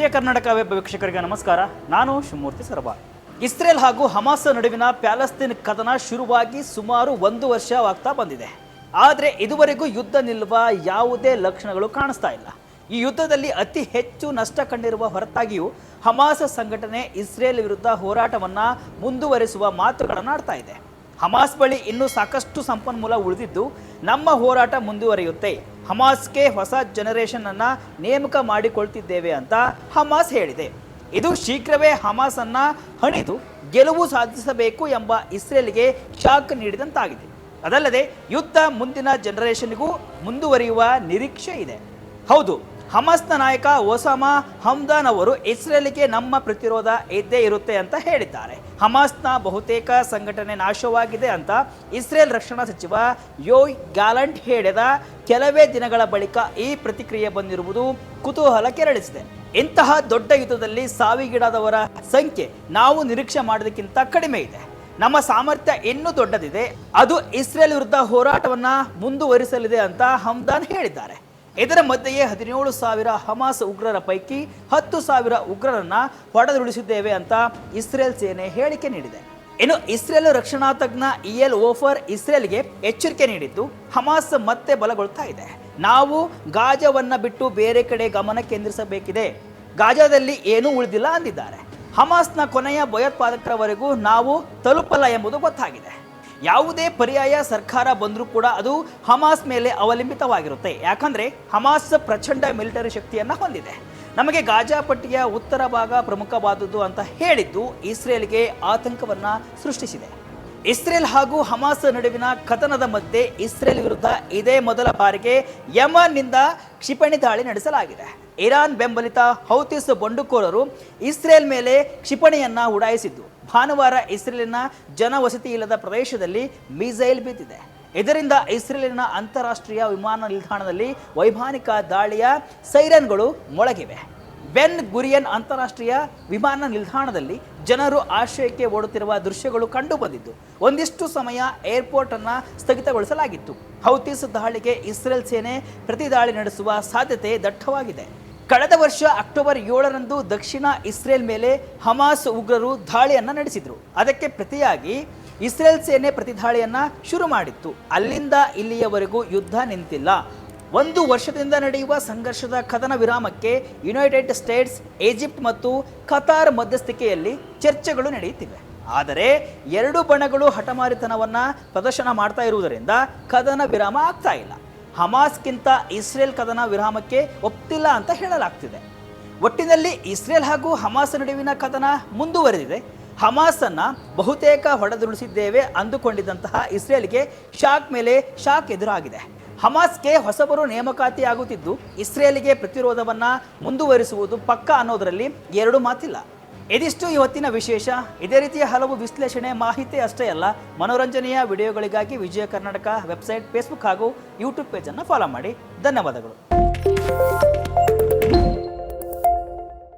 Vijaya Karnataka web ವೀಕ್ಷಕರಿಗೆ ನಮಸ್ಕಾರ. ನಾನು ಶಿವಮೂರ್ತಿ ಸರಬಾ ಇಸ್ರೇಲ್ ಹಾಗೂ ಹಮಾಸ್ ನಡುವಿನ ಪ್ಯಾಲೆಸ್ತೀನ್ ಕದನ ಶುರುವಾಗಿ ಸುಮಾರು ಒಂದು ವರ್ಷವಾಗ್ತಾ ಬಂದಿದೆ. ಆದರೆ ಇದುವರೆಗೂ ಯುದ್ಧ ನಿಲ್ಲುವ ಯಾವುದೇ ಲಕ್ಷಣಗಳು ಕಾಣಿಸ್ತಾ ಇಲ್ಲ. ಈ ಯುದ್ಧದಲ್ಲಿ ಅತಿ ಹೆಚ್ಚು ನಷ್ಟ ಕಂಡಿರುವ ಹೊರತಾಗಿಯೂ ಹಮಾಸ ಸಂಘಟನೆ ಇಸ್ರೇಲ್ ವಿರುದ್ಧ ಹೋರಾಟವನ್ನು ಮುಂದುವರಿಸುವ ಮಾತುಗಳನ್ನು ಆಡ್ತಾ ಇದೆ. ಹಮಾಸ್ ಬಳಿ ಇನ್ನೂ ಸಾಕಷ್ಟು ಸಂಪನ್ಮೂಲ ಉಳಿದಿದ್ದು, ನಮ್ಮ ಹೋರಾಟ ಮುಂದುವರಿಯುತ್ತೆ. ಹಮಾಸ್ಗೆ ಹೊಸ ಜನರೇಷನ್ ಅನ್ನ ನೇಮಕ ಮಾಡಿಕೊಳ್ತಿದ್ದೇವೆ ಅಂತ ಹಮಾಸ್ ಹೇಳಿದೆ. ಇದು ಶೀಘ್ರವೇ ಹಮಾಸ್ ಅನ್ನ ಹಣಿದು ಗೆಲುವು ಸಾಧಿಸಬೇಕು ಎಂಬ ಇಸ್ರೇಲ್ಗೆ ಶಾಕ್ ನೀಡಿದಂತಾಗಿದೆ. ಅದಲ್ಲದೆ ಯುದ್ಧ ಮುಂದಿನ ಜನರೇಷನ್ಗೂ ಮುಂದುವರಿಯುವ ನಿರೀಕ್ಷೆ ಇದೆ. ಹೌದು ಹಮಾಸ್ನ ನಾಯಕ ಒಸಾಮಾ ಹಮ್ದಾನ್ ಅವರು ಇಸ್ರೇಲ್ಗೆ ನಮ್ಮ ಪ್ರತಿರೋಧ ಇದ್ದೇ ಇರುತ್ತೆ ಅಂತ ಹೇಳಿದ್ದಾರೆ. ಹಮಾಸ್ನ ಬಹುತೇಕ ಸಂಘಟನೆ ನಾಶವಾಗಿದೆ ಅಂತ ಇಸ್ರೇಲ್ ರಕ್ಷಣಾ ಸಚಿವ ಯೋಯ್ ಗ್ಯಾಲಂಟ್ ಹೇಳಿದ. ಕೆಲವೇ ದಿನಗಳ ಬಳಿಕ ಈ ಪ್ರತಿಕ್ರಿಯೆ ಬಂದಿರುವುದು ಕುತೂಹಲ ಕೆರಳಿಸಿದೆ. ಇಂತಹ ದೊಡ್ಡ ಯುದ್ಧದಲ್ಲಿ ಸಾವಿಗೀಡಾದವರ ಸಂಖ್ಯೆ ನಾವು ನಿರೀಕ್ಷೆ ಮಾಡೋದಕ್ಕಿಂತ ಕಡಿಮೆ ಇದೆ. ನಮ್ಮ ಸಾಮರ್ಥ್ಯ ಇನ್ನೂ ದೊಡ್ಡದಿದೆ. ಅದು ಇಸ್ರೇಲ್ ವಿರುದ್ಧ ಹೋರಾಟವನ್ನು ಮುಂದುವರಿಸಲಿದೆ ಅಂತ ಹಮ್ದಾನ್ ಹೇಳಿದ್ದಾರೆ. ಇದರ ಮಧ್ಯೆಯೇ ಹದಿನೇಳು ಸಾವಿರ ಹಮಾಸ್ ಉಗ್ರರ ಪೈಕಿ ಹತ್ತು ಸಾವಿರ ಉಗ್ರರನ್ನ ಹೊಡೆದುರುಳಿಸಿದ್ದೇವೆ ಅಂತ ಇಸ್ರೇಲ್ ಸೇನೆ ಹೇಳಿಕೆ ನೀಡಿದೆ. ಇನ್ನು ಇಸ್ರೇಲ್ ರಕ್ಷಣಾ ತಜ್ಞ ಇಎಲ್ ಓಫರ್ ಇಸ್ರೇಲ್ಗೆ ಎಚ್ಚರಿಕೆ ನೀಡಿದ್ದು, ಹಮಾಸ್ ಮತ್ತೆ ಬಲಗೊಳ್ತಾ ಇದೆ. ನಾವು ಗಾಜವನ್ನ ಬಿಟ್ಟು ಬೇರೆ ಕಡೆ ಗಮನ ಕೇಂದ್ರಿಸಬೇಕಿದೆ. ಗಾಜಾದಲ್ಲಿ ಏನೂ ಉಳಿದಿಲ್ಲ ಅಂದಿದ್ದಾರೆ. ಹಮಾಸ್ನ ಕೊನೆಯ ಭಯೋತ್ಪಾದಕರವರೆಗೂ ನಾವು ತಲುಪಲ್ಲ ಎಂಬುದು ಗೊತ್ತಾಗಿದೆ. ಯಾವುದೇ ಪರ್ಯಾಯ ಸರ್ಕಾರ ಬಂದರೂ ಕೂಡ ಅದು ಹಮಾಸ್ ಮೇಲೆ ಅವಲಂಬಿತವಾಗಿರುತ್ತೆ. ಯಾಕಂದರೆ ಹಮಾಸ್ ಪ್ರಚಂಡ ಮಿಲಿಟರಿ ಶಕ್ತಿಯನ್ನು ಹೊಂದಿದೆ. ನಮಗೆ ಗಾಜಾ ಪಟ್ಟಿಯ ಉತ್ತರ ಭಾಗ ಪ್ರಮುಖವಾದದ್ದು ಅಂತ ಹೇಳಿದ್ದು ಇಸ್ರೇಲ್ಗೆ ಆತಂಕವನ್ನು ಸೃಷ್ಟಿಸಿದೆ. ಇಸ್ರೇಲ್ ಹಾಗೂ ಹಮಾಸ್ ನಡುವಿನ ಕಥನದ ಮಧ್ಯೆ ಇಸ್ರೇಲ್ ವಿರುದ್ಧ ಇದೇ ಮೊದಲ ಬಾರಿಗೆ ಯಮನ್ನಿಂದ ಕ್ಷಿಪಣಿ ದಾಳಿ ನಡೆಸಲಾಗಿದೆ. ಇರಾನ್ ಬೆಂಬಲಿತ ಹೌತಿಸ್ ಬಂಡುಕೋರರು ಇಸ್ರೇಲ್ ಮೇಲೆ ಕ್ಷಿಪಣಿಯನ್ನು ಉಡಾಯಿಸಿದ್ದು. ಭಾನುವಾರ ಇಸ್ರೇಲಿನ ಜನವಸತಿ ಇಲ್ಲದ ಪ್ರದೇಶದಲ್ಲಿ ಮಿಸೈಲ್ ಬಿದ್ದಿದೆ. ಇದರಿಂದ ಇಸ್ರೇಲಿನ ಅಂತಾರಾಷ್ಟ್ರೀಯ ವಿಮಾನ ನಿಲ್ದಾಣದಲ್ಲಿ ವೈಮಾನಿಕ ದಾಳಿಯ ಸೈರನ್ಗಳು ಮೊಳಗಿವೆ. ಬೆನ್ ಗುರಿಯನ್ ಅಂತಾರಾಷ್ಟ್ರೀಯ ವಿಮಾನ ನಿಲ್ದಾಣದಲ್ಲಿ ಜನರು ಆಶ್ರಯಕ್ಕೆ ಓಡುತ್ತಿರುವ ದೃಶ್ಯಗಳು ಕಂಡು ಬಂದಿದ್ದು ಒಂದಿಷ್ಟು ಸಮಯ ಏರ್ಪೋರ್ಟ್ ಅನ್ನ ಸ್ಥಗಿತಗೊಳಿಸಲಾಗಿತ್ತು. ಹೌತೀಸ್ ದಾಳಿಗೆ ಇಸ್ರೇಲ್ ಸೇನೆ ಪ್ರತಿದಾಳಿ ನಡೆಸುವ ಸಾಧ್ಯತೆ ದಟ್ಟವಾಗಿದೆ. ಕಳೆದ ವರ್ಷ ಅಕ್ಟೋಬರ್ ಏಳರಂದು ದಕ್ಷಿಣ ಇಸ್ರೇಲ್ ಮೇಲೆ ಹಮಾಸ್ ಉಗ್ರರು ದಾಳಿಯನ್ನು ನಡೆಸಿದರು. ಅದಕ್ಕೆ ಪ್ರತಿಯಾಗಿ ಇಸ್ರೇಲ್ ಸೇನೆ ಪ್ರತಿದಾಳಿಯನ್ನು ಶುರು ಮಾಡಿತ್ತು. ಅಲ್ಲಿಂದ ಇಲ್ಲಿಯವರೆಗೂ ಯುದ್ಧ ನಿಂತಿಲ್ಲ. ಒಂದು ವರ್ಷದಿಂದ ನಡೆಯುವ ಸಂಘರ್ಷದ ಕದನ ವಿರಾಮಕ್ಕೆ ಯುನೈಟೆಡ್ ಸ್ಟೇಟ್ಸ್ ಈಜಿಪ್ಟ್ ಮತ್ತು ಕತಾರ್ ಮಧ್ಯಸ್ಥಿಕೆಯಲ್ಲಿ ಚರ್ಚೆಗಳು ನಡೆಯುತ್ತಿವೆ. ಆದರೆ ಎರಡು ಬಣಗಳು ಹಠಮಾರಿತನವನ್ನು ಪ್ರದರ್ಶನ ಮಾಡ್ತಾ ಇರುವುದರಿಂದ ಕದನ ವಿರಾಮ ಆಗ್ತಾ ಇಲ್ಲ. ಹಮಾಸ್ಗಿಂತ ಇಸ್ರೇಲ್ ಕದನ ವಿರಾಮಕ್ಕೆ ಒಪ್ತಿಲ್ಲ ಅಂತ ಹೇಳಲಾಗ್ತಿದೆ. ಒಟ್ಟಿನಲ್ಲಿ ಇಸ್ರೇಲ್ ಹಾಗೂ ಹಮಾಸ್ ನಡುವಿನ ಕದನ ಮುಂದುವರೆದಿದೆ. ಹಮಾಸನ್ನು ಬಹುತೇಕ ಹೊಡೆದುರುಳಿಸಿದ್ದೇವೆ ಅಂದುಕೊಂಡಿದ್ದಂತಹ ಇಸ್ರೇಲ್ಗೆ ಶಾಕ್ ಮೇಲೆ ಶಾಕ್ ಎದುರಾಗಿದೆ. ಹಮಾಸ್ಗೆ ಹೊಸಬರು ನೇಮಕಾತಿಯಾಗುತ್ತಿದ್ದು ಇಸ್ರೇಲ್ಗೆ ಪ್ರತಿರೋಧವನ್ನು ಮುಂದುವರಿಸುವುದು ಪಕ್ಕ ಅನ್ನೋದರಲ್ಲಿ ಎರಡು ಮಾತಿಲ್ಲ. ಇದಿಷ್ಟು ಇವತ್ತಿನ ವಿಶೇಷ. ಇದೇ ರೀತಿಯ ಹಲವು ವಿಶ್ಲೇಷಣೆ ಮಾಹಿತಿ ಅಷ್ಟೇ ಅಲ್ಲ, ಮನೋರಂಜನೆಯ ವಿಡಿಯೋಗಳಿಗಾಗಿ ವಿಜಯ ಕರ್ನಾಟಕ ವೆಬ್ಸೈಟ್, ಫೇಸ್ಬುಕ್ ಹಾಗೂ ಯೂಟ್ಯೂಬ್ ಪೇಜನ್ನು ಫಾಲೋ ಮಾಡಿ. ಧನ್ಯವಾದಗಳು.